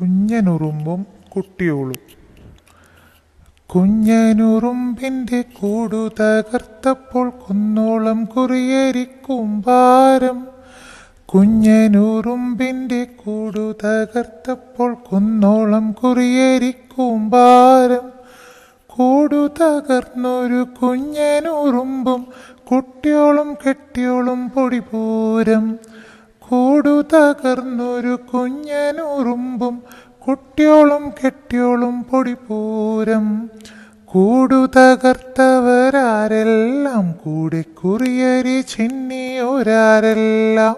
കുഞ്ഞനുറുമ്പും കുട്ടിയോളും. കുഞ്ഞനുറുമ്പിന്റെ കൂടു തകർത്തപ്പോൾ കുന്നോളം ഭാരം. കുഞ്ഞനുറുമ്പിന്റെ കൂടു തകർത്തപ്പോൾ കുന്നോളം ഭാരം. കൂടു തകർന്നൊരു കുഞ്ഞനുറുമ്പും കുട്ടിയോളും കെട്ടിയോളും പൊടിപൂരം കൂടു തകർന്നൊരു കുഞ്ഞനുറുമ്പും കുട്ടിയോളും കെട്ടിയോളും പൊടിപൂരം. കൂടു തകർത്തവരാരെല്ലാം കൂടെ കുറിയരി ചിന്നിയോരാരെല്ലാം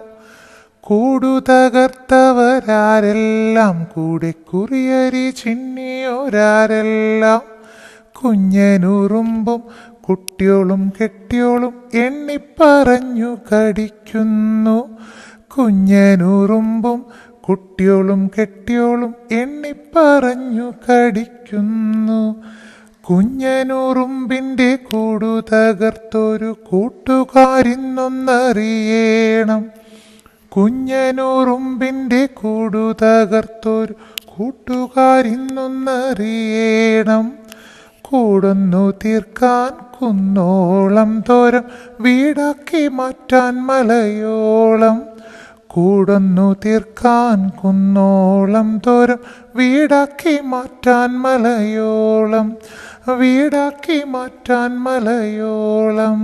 കൂടു തകർത്തവരാരെല്ലാം കൂടെ കുറിയരി ചിന്നിയോരാരെല്ലാം കുഞ്ഞനുറുമ്പും കുട്ടിയോളും കെട്ടിയോളും എണ്ണിപ്പറഞ്ഞു കടിക്കുന്നു. കുഞ്ഞനുറുമ്പും കുട്ടിയോളും കെട്ടിയോളും എണ്ണിപ്പറഞ്ഞു കടിക്കുന്നു. കുഞ്ഞനുറുമ്പിന്റെ കൂടു തകർത്തൊരു കൂട്ടുകാരിന്നൊന്നറിയണം. കുഞ്ഞനുറുമ്പിന്റെ കൂടു തകർത്തൊരു കൂട്ടുകാരിന്നൊന്നറിയണം. കൂടുന്നു തീർക്കാൻ കുന്നോളം തോരം വീടാക്കി മാറ്റാൻ മലയോളം. കൂടുന്നു തീർക്കാൻ കുന്നോളം തോരം വീടാക്കി മാറ്റാൻ മലയോളം വീടാക്കി മാറ്റാൻ മലയോളം.